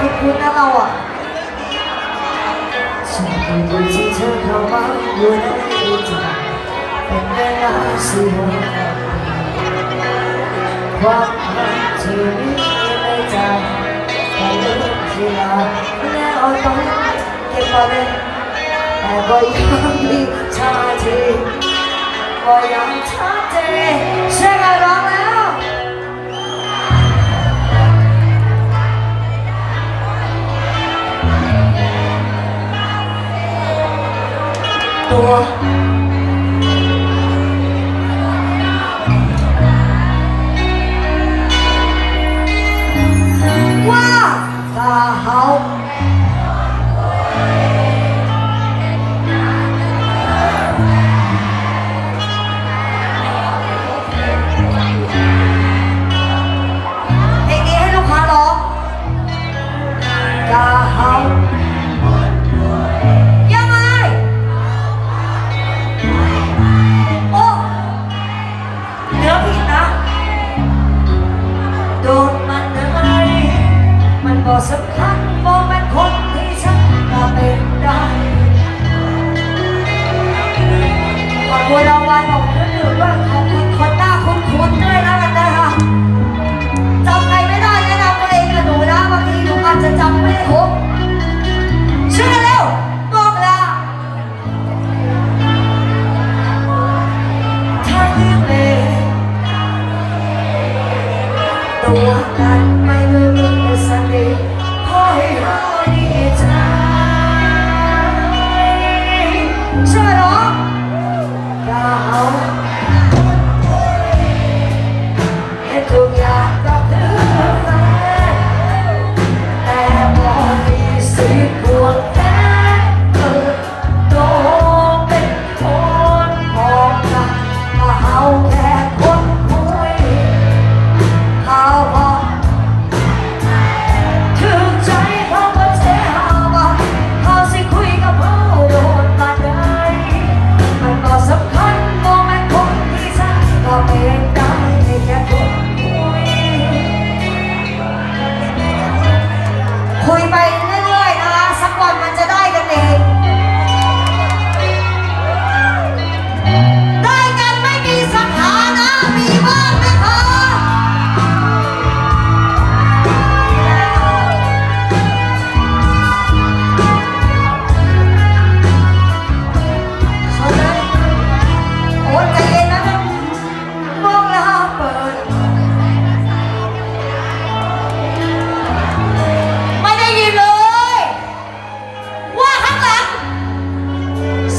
ก็หน้าคุ้นะเราอะฉันเป็นคนที่เธอเข้ามาอยู่ในใจเป็นเวลาสี่วันความรักที่มีในใจแต่ลือกที่ลาแล้วต้องเก็บไว้แต่ก็ยังมีท่าทีก็ยังชัดเจนเชื่อกัน ตั โดนมันอะไรมันก็สำคัญ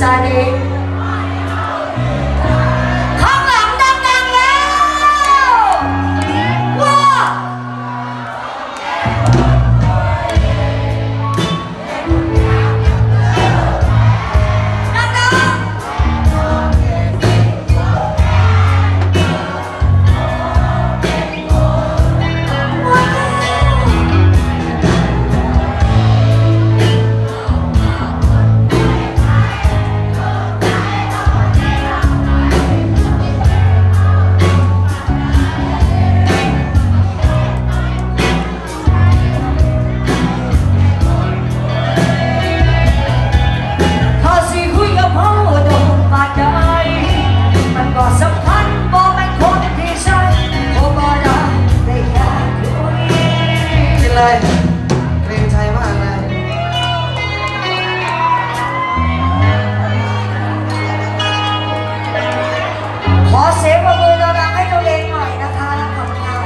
Sunday, เลยเกรงใจมากเลยขอเสียงรบมืดังให้ตัวเองหน่อยนะคะขอบคุณค่ะ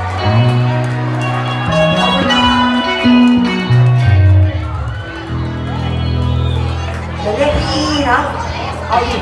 ขอเดี๋ยรียกพี่นะเอาอี